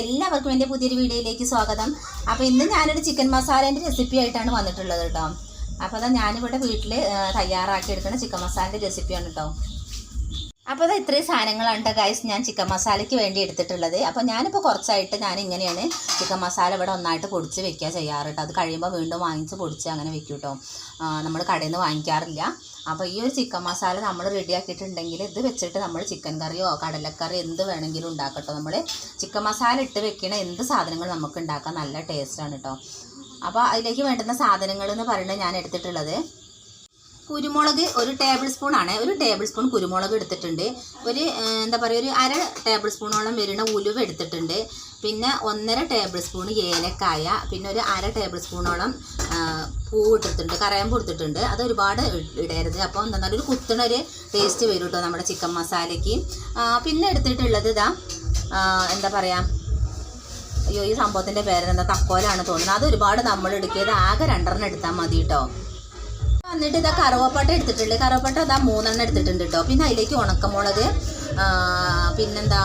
എല്ലാവർക്കും എന്റെ പുതിയൊരു വീഡിയോയിലേക്ക് സ്വാഗതം. അപ്പോൾ ഇന്ന് ഞാനൊരു ചിക്കൻ മസാലേന്റെ റെസിപ്പി ആയിട്ടാണ് വന്നിട്ടുള്ളത് കേട്ടോ. അപ്പോൾ അതാ ഞാനിവിടെ വീട്ടിൽ തയ്യാറാക്കി എടുക്കുന്ന ചിക്കൻ മസാലന്റെ റെസിപ്പിയാണ് കേട്ടോ. അപ്പോൾ അത് ഇത്രയും സാധനങ്ങളാണ് കേട്ടോ ഗൈസ് ഞാൻ ചിക്കൻ മസാലയ്ക്ക് വേണ്ടി എടുത്തിട്ടുള്ളത്. അപ്പോൾ ഞാനിപ്പോൾ കുറച്ചായിട്ട് ഞാൻ ഇങ്ങനെയാണ് ചിക്കൻ മസാല ഇവിടെ ഒന്നായിട്ട് പൊടിച്ച് വെക്കുക ചെയ്യാറ് അത് കഴിയുമ്പോൾ വീണ്ടും വാങ്ങിച്ച് പൊടിച്ച് അങ്ങനെ വെക്കും കേട്ടോ നമ്മൾ കടയിൽ നിന്ന് വാങ്ങിക്കാറില്ല. അപ്പോൾ ഈ ഒരു ചിക്കൻ മസാല നമ്മൾ റെഡിയാക്കിയിട്ടുണ്ടെങ്കിൽ ഇത് വെച്ചിട്ട് നമ്മൾ ചിക്കൻ കറിയോ കടലക്കറി എന്ത് വേണമെങ്കിലും ഉണ്ടാക്കട്ടോ നമ്മൾ ചിക്കൻ മസാല ഇട്ട് വെക്കണ എന്ത് സാധനങ്ങൾ നമുക്ക് ഉണ്ടാക്കാൻ നല്ല ടേസ്റ്റാണ് കേട്ടോ അപ്പോൾ അതിലേക്ക് വേണ്ടുന്ന സാധനങ്ങൾ എന്ന് പറയുന്നത് ഞാൻ എടുത്തിട്ടുള്ളത്. കുരുമുളക് ഒരു ടേബിൾ സ്പൂൺ ആണ്. ഒരു ടേബിൾ സ്പൂൺ കുരുമുളക് എടുത്തിട്ടുണ്ട്. ഒരു എന്താ പറയുക ഒരു അര ടേബിൾ സ്പൂണോളം വരുന്ന ഉലുവ എടുത്തിട്ടുണ്ട്. പിന്നെ ഒന്നര ടേബിൾ സ്പൂൺ ഏലക്കായ. പിന്നെ ഒരു അര ടേബിൾ സ്പൂണോളം പൂ ഇട്ടിട്ടുണ്ട്. കറയമ്പ് കൊടുത്തിട്ടുണ്ട് അത് ഒരുപാട് ഇടരുത്. അപ്പോൾ എന്താ ഒരു കുത്തണ ഒരു ടേസ്റ്റ് വരും കേട്ടോ നമ്മുടെ ചിക്കൻ മസാലയ്ക്ക് പിന്നെ എടുത്തിട്ടുള്ളത് ഇതാ എന്താ പറയുക അയ്യോ ഈ സംഭവത്തിന്റെ പേരെന്താ തക്കോലാണ് തോന്നുന്നത്. അത് ഒരുപാട് നമ്മൾ എടുക്കിയത്. ആകെ രണ്ടെണ്ണം എടുത്താൽ മതി കേട്ടോ എന്നിട്ട് ഇതാ കറുവപ്പട്ട എടുത്തിട്ടുണ്ട്. കറുവപ്പട്ട അതാ മൂന്നെണ്ണം എടുത്തിട്ടുണ്ട് കേട്ടോ പിന്നെ അതിലേക്ക് ഉണക്കമുളക് പിന്നെന്താ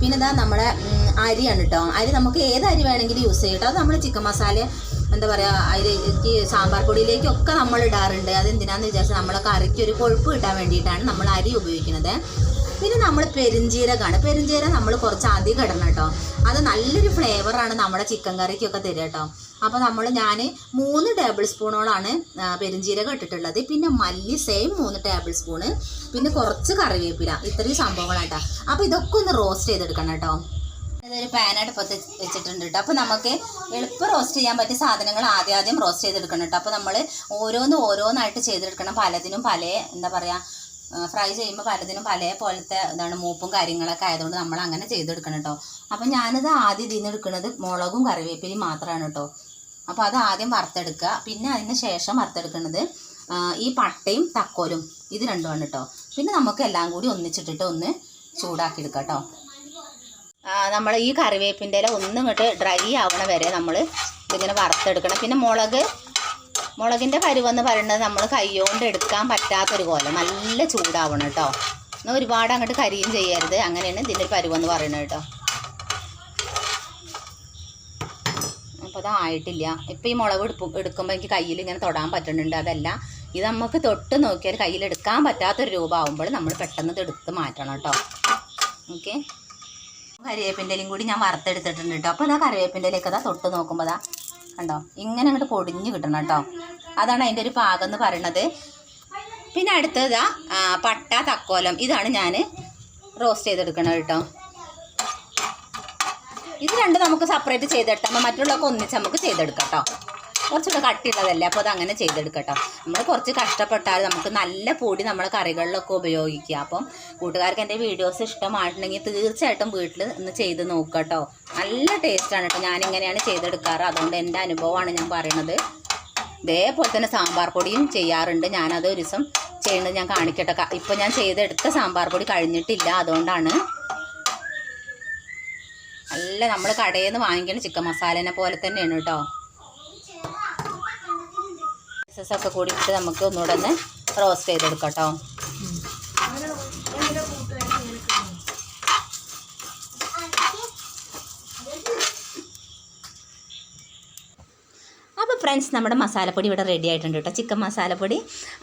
പിന്നെന്താ നമ്മുടെ അരിയാണ് കേട്ടോ അരി നമുക്ക് ഏത് അരി വേണമെങ്കിലും യൂസ് ചെയ്യും കേട്ടോ അത് നമ്മൾ ചിക്കൻ മസാല എന്താ പറയുക അതിലേക്ക് സാമ്പാർ പൊടിയിലേക്കൊക്കെ നമ്മൾ ഇടാറുണ്ട്. അതെന്തിനാന്ന് വിചാരിച്ചാൽ നമ്മളെ കറിക്ക് ഒരു കൊഴുപ്പ് കിട്ടാൻ വേണ്ടിയിട്ടാണ് നമ്മൾ അരി ഉപയോഗിക്കുന്നത്. പിന്നെ നമ്മൾ പെരിഞ്ചീരകമാണ് പെരിഞ്ജീരകം നമ്മൾ കുറച്ച് അധികം ഇടണം കേട്ടോ. അത് നല്ലൊരു ഫ്ലേവറാണ് നമ്മുടെ ചിക്കൻ കറിക്കൊക്കെ തരിക കേട്ടോ. അപ്പോൾ നമ്മൾ ഞാൻ മൂന്ന് ടേബിൾ സ്പൂണോളാണ് പെരിഞ്ചീരകം ഇട്ടിട്ടുള്ളത്. പിന്നെ മല്ലി സെയിം മൂന്ന് ടേബിൾ സ്പൂണ് പിന്നെ കുറച്ച് കറിവേപ്പില. ഇത്രയും സംഭവങ്ങളാട്ടോ അപ്പോൾ ഇതൊക്കെ ഒന്ന് റോസ്റ്റ് ചെയ്തെടുക്കണം കേട്ടോ. ഇതൊരു പാൻ അടുപ്പത്ത് വെച്ചിട്ടുണ്ട് കേട്ടോ. അപ്പോൾ നമുക്ക് എളുപ്പം റോസ്റ്റ് ചെയ്യാൻ പറ്റിയ സാധനങ്ങൾ ആദ്യം ആദ്യം റോസ്റ്റ് ചെയ്തെടുക്കണം കേട്ടോ. അപ്പോൾ നമ്മൾ ഓരോന്ന് ഓരോന്നായിട്ട് ചെയ്തെടുക്കണം. പലതിനും പല എന്താ പറയുക ഫ്രൈ ചെയ്യുമ്പോൾ പലതിനും പല പോലത്തെ ഇതാണ് മൂപ്പും കാര്യങ്ങളൊക്കെ ആയതുകൊണ്ട് നമ്മൾ അങ്ങനെ ചെയ്തെടുക്കണം കേട്ടോ. അപ്പം ഞാനിത് ആദ്യം ഇതിൽ നിന്ന് മുളകും കറിവേപ്പിലയും മാത്രമാണ് കേട്ടോ. അപ്പോൾ അത് ആദ്യം വറുത്തെടുക്കുക. പിന്നെ അതിന് ശേഷം വറുത്തെടുക്കുന്നത് ഈ പട്ടയും തക്കോലും ഇത് രണ്ടുമാണ് കേട്ടോ. പിന്നെ നമുക്ക് എല്ലാം കൂടി ഒന്നിച്ചിട്ടിട്ട് ഒന്ന് ചൂടാക്കി എടുക്കാം കേട്ടോ. നമ്മൾ ഈ കറിവേപ്പിന്റെ ഇല ഒന്നും ഇങ്ങോട്ട് ഡ്രൈ ആവണ വരെ നമ്മൾ ഇതിങ്ങനെ വറുത്തെടുക്കണം. പിന്നെ മുളക് മുളകിന്റെ പരുവെന്ന് പറയുന്നത് നമ്മൾ കൈകൊണ്ട് എടുക്കാൻ പറ്റാത്തൊരു പോലെ നല്ല ചൂടാവണം കേട്ടോ. എന്നാൽ ഒരുപാട് അങ്ങോട്ട് കരിയും ചെയ്യരുത്. അങ്ങനെയാണ് ഇതിന്റെ ഒരു പരുവെന്ന് പറയുന്നത് കേട്ടോ. അപ്പോൾ അതായിട്ടില്ല ഇപ്പോൾ ഈ മുളക് എടുപ്പ് എടുക്കുമ്പോൾ എനിക്ക് കയ്യിൽ ഇങ്ങനെ തൊടാൻ പറ്റുന്നുണ്ട് അതല്ല ഇത് നമുക്ക് തൊട്ട് നോക്കിയാൽ കയ്യിൽ എടുക്കാൻ പറ്റാത്തൊരു രൂപമാകുമ്പോൾ നമ്മൾ പെട്ടെന്ന് ഇത് എടുത്ത് മാറ്റണം കേട്ടോ. ഓക്കെ? കറിവേപ്പിന്റെ കൂടി ഞാൻ വറുത്തെടുത്തിട്ടുണ്ട് കേട്ടോ. അപ്പോൾ അതാ കറിവേപ്പിന്റെ ഇലയൊക്കെ അതാ തൊട്ട് നോക്കുമ്പോൾ അതാ കണ്ടോ? ഇങ്ങനെ അങ്ങോട്ട് പൊടിഞ്ഞ് കിട്ടണം കേട്ടോ. അതാണ് അതിന്റെ ഒരു പാകം എന്ന് പറയണത്. പിന്നെ അടുത്തതാ പട്ട തക്കോലം. ഇതാണ് ഞാൻ റോസ്റ്റ് ചെയ്തെടുക്കണത് കേട്ടോ. ഇത് രണ്ട് നമുക്ക് സെപ്പറേറ്റ് ചെയ്തെടുത്താൽ മറ്റുള്ളതൊക്കെ ഒന്നിച്ച് നമുക്ക് ചെയ്തെടുക്കാം കേട്ടോ. കുറച്ചുകൂടെ കട്ടിയുള്ളതല്ലേ? അപ്പോൾ അത് അങ്ങനെ ചെയ്തെടുക്കട്ടോ. നമ്മൾ കുറച്ച് കഷ്ടപ്പെട്ടാൽ നമുക്ക് നല്ല പൊടി നമ്മളെ കറികളിലൊക്കെ ഉപയോഗിക്കുക. അപ്പം കൂട്ടുകാർക്ക് എന്റെ വീഡിയോസ് ഇഷ്ടമായിട്ടുണ്ടെങ്കിൽ തീർച്ചയായിട്ടും വീട്ടിൽ ഒന്ന് ചെയ്ത് നോക്കട്ടോ. നല്ല ടേസ്റ്റാണ് കേട്ടോ. ഞാനിങ്ങനെയാണ് ചെയ്തെടുക്കാറ്. അതുകൊണ്ട് എന്റെ അനുഭവമാണ് ഞാൻ പറയണത്. ഇതേപോലെ തന്നെ സാമ്പാർ പൊടിയും ചെയ്യാറുണ്ട്. ഞാനത് ഒരു ദിവസം ചെയ്യുന്നത് ഞാൻ കാണിക്കട്ടെ. ഇപ്പം ഞാൻ ചെയ്തെടുത്ത സാമ്പാർ പൊടി കഴിഞ്ഞിട്ടില്ല. അതുകൊണ്ടാണ് നല്ല നമ്മൾ കടയിൽ നിന്ന് വാങ്ങിക്കുന്ന ചിക്കൻ മസാലേനെ പോലെ തന്നെയാണ് കേട്ടോ. പീസസ് ഒക്കെ കൂടി ഇട്ട് നമുക്ക് ഒന്നുകൂടെ ഒന്ന് റോസ്റ്റ് ചെയ്തെടുക്കാം കേട്ടോ അപ്പോൾ ഫ്രണ്ട്സ് നമ്മുടെ മസാലപ്പൊടി ഇവിടെ റെഡി ആയിട്ടുണ്ട് കേട്ടോ ചിക്കൻ മസാലപ്പൊടി.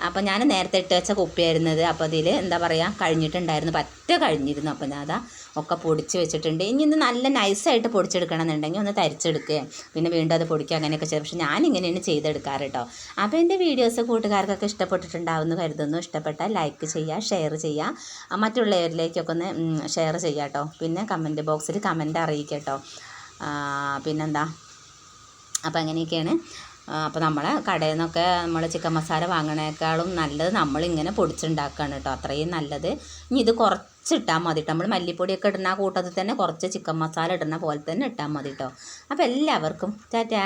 അപ്പോൾ ഞാൻ നേരത്തെ ഇട്ട് വെച്ച കുപ്പിയായിരുന്നത്. അപ്പോൾ അതിൽ എന്താ പറയുക കഴിഞ്ഞിട്ടുണ്ടായിരുന്നു. പറ്റ കഴിഞ്ഞിരുന്നു. അപ്പോൾ ഞാൻ അതാ ഒക്കെ പൊടിച്ച് വെച്ചിട്ടുണ്ട്. ഇനി ഒന്ന് നല്ല നൈസായിട്ട് പൊടിച്ചെടുക്കണം എന്നുണ്ടെങ്കിൽ ഒന്ന് തരിച്ചെടുക്കുക പിന്നെ വീണ്ടും അത് പൊടിക്കുക അങ്ങനെയൊക്കെ ചെയ്ത് പക്ഷേ ഞാൻ ഇങ്ങനെയാണ് ചെയ്തെടുക്കാറ് കേട്ടോ അപ്പോൾ എന്റെ വീഡിയോസ് കൂട്ടുകാർക്കൊക്കെ ഇഷ്ടപ്പെട്ടിട്ടുണ്ടാവുമെന്ന് കരുതുന്നു. ഇഷ്ടപ്പെട്ടാൽ ലൈക്ക് ചെയ്യുക ഷെയർ ചെയ്യുക. മറ്റുള്ളവരിലേക്കൊക്കെ ഒന്ന് ഷെയർ ചെയ്യുക കേട്ടോ പിന്നെ കമന്റ് ബോക്സിൽ കമന്റ് അറിയിക്കുക കേട്ടോ പിന്നെന്താ? അപ്പോൾ അങ്ങനെയൊക്കെയാണ്. അപ്പോൾ നമ്മളെ കടയിൽ നിന്നൊക്കെ നമ്മൾ ചിക്കൻ മസാല വാങ്ങണേക്കാളും നല്ലത് നമ്മളിങ്ങനെ പൊടിച്ചുണ്ടാക്കുകയാണ് കേട്ടോ. അത്രയും നല്ലത്. ഇനി ഇത് കുറച്ച് ഇട്ടാൽ മതി കേട്ടോ. നമ്മൾ മല്ലിപ്പൊടിയൊക്കെ ഇടുന്ന കൂട്ടത്തിൽ തന്നെ കുറച്ച് ചിക്കൻ മസാല ഇടുന്ന പോലെ തന്നെ ഇട്ടാൽ മതി കേട്ടോ. അപ്പോൾ എല്ലാവർക്കും ടാറ്റാ.